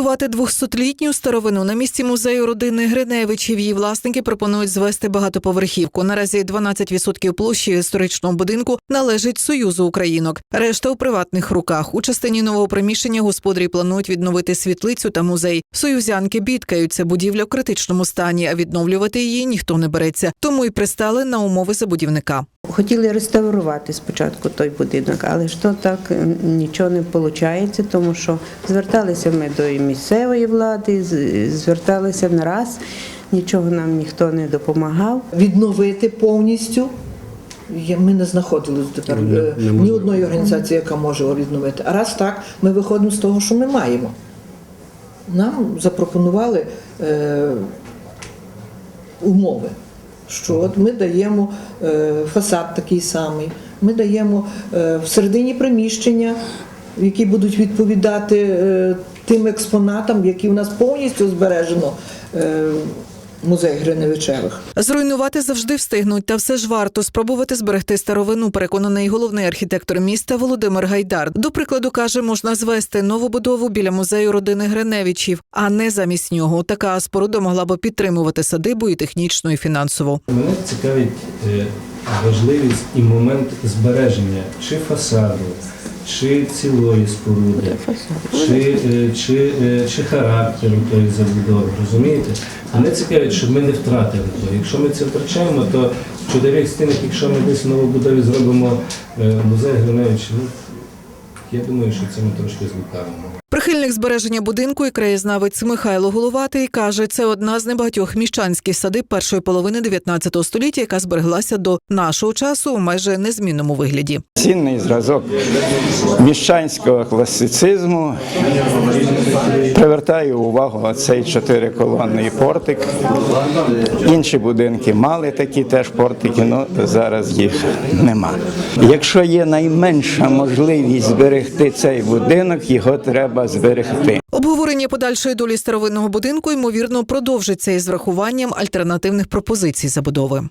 Збудувати 200-літню старовину на місці музею родини Гриневичів. Її власники пропонують звести багатоповерхівку. Наразі 12% площі історичного будинку належить Союзу Українок. Решта у приватних руках. У частині нового приміщення господарі планують відновити світлицю та музей. Союзянки бідкаються. Будівля в критичному стані, а відновлювати її ніхто не береться. Тому й пристали на умови забудівника. Хотіли реставрувати спочатку той будинок, але ж то так нічого не виходить, тому що зверталися ми до місцевої влади, зверталися не раз, нічого нам ніхто не допомагав. відновити повністю. Ми не знаходили тепер е, ні одної організації, яка може відновити. А раз так, ми виходимо з того, що ми маємо. Нам запропонували е, умови, що от ми даємо е, фасад такий самий, ми даємо е, всередині приміщення, які будуть відповідати е, тим експонатам, які у нас повністю збережено. Музей Гриневичевих. Зруйнувати завжди встигнуть, та все ж варто спробувати зберегти старовину. Переконаний головний архітектор міста Володимир Гайдар. До прикладу каже, можна звести нову будову біля музею родини Гриневичів, а не замість нього. Така споруда могла би підтримувати садибу і технічно, і фінансово. Мене цікавить е, важливість і момент збереження чи фасаду, чи цілої споруди, чи, е, чи, е, чи характеру тої забудови. Розумієте? Мене цікавить, щоб ми не втратили то. Якщо ми це втрачаємо, то в чотирьох стінах, якщо ми десь в новобудові зробимо е, музей Гриневича, ну я думаю, що це ми трошки злукавимо. Прихильник збереження будинку і краєзнавець Михайло Головатий каже, це одна з небагатьох міщанських садиб першої половини 19 століття, яка збереглася до нашого часу у майже незмінному вигляді. Цінний зразок міщанського класицизму. Привертаю увагу оцей чотириколонний портик. Інші будинки мали такі теж портики, але зараз їх нема. Якщо є найменша можливість зберегти цей будинок, його треба зберегти. Обговорення подальшої долі старовинного будинку ймовірно продовжиться із врахуванням альтернативних пропозицій забудови.